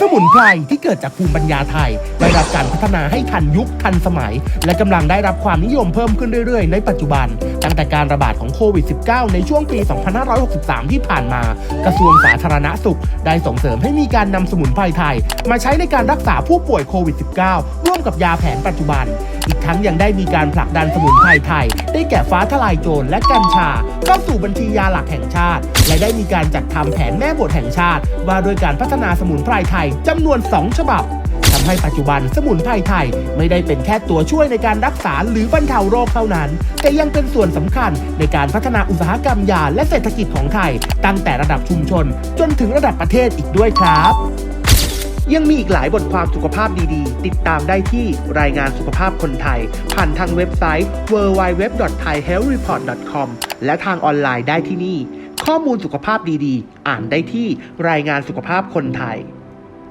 สมุนไพรที่เกิดจากภูมิปัญญาไทย ได้รับการพัฒนาให้ทันยุคทันสมัย และกำลังได้รับความนิยมเพิ่มขึ้นเรื่อยๆ ในปัจจุบัน ตั้งแต่การระบาดของโควิด -19 ในช่วงปี 2563 ที่ผ่านมา กระทรวงสาธารณสุข ได้ส่งเสริมให้มีการนำสมุนไพรไทย มาใช้ในการรักษาผู้ป่วยโควิด -19 ร่วมกับยาแผนปัจจุบัน อีกทั้งยังได้มีการผลักดันสมุนไพรไทย ได้แก่ฟ้าทลายโจรและกัญชา เข้าสู่บัญชียาหลักแห่งชาติ และได้มีการจัดทำแผนแม่บทแห่งชาติ ว่าโดยการพัฒนาสมุนไพรไทยจำนวน 2 ฉบับำให้ปัจจุบันสมุนไพรไทย ไม่ได้เป็นแค่ตัวช่วยในการรักษาหรือบรรเทาโรคเท่านั้น แต่ยังเป็นส่วนสำคัญในการพัฒนาอุตสาหกรรมยาและเศรษฐกิจของไทย ตั้งแต่ระดับชุมชน จนถึงระดับประเทศอีกด้วยครับยังมีอีกหลายบทความสุขภาพดีๆ ติดตามได้ที่รายงานสุขภาพคนไทย ผ่านทางเว็บไซต์ www.thaihealthreport.com และทางออนไลน์ได้ที่นี่ ข้อมูลสุขภาพดีๆ อ่านได้ที่รายงานสุขภาพคนไทย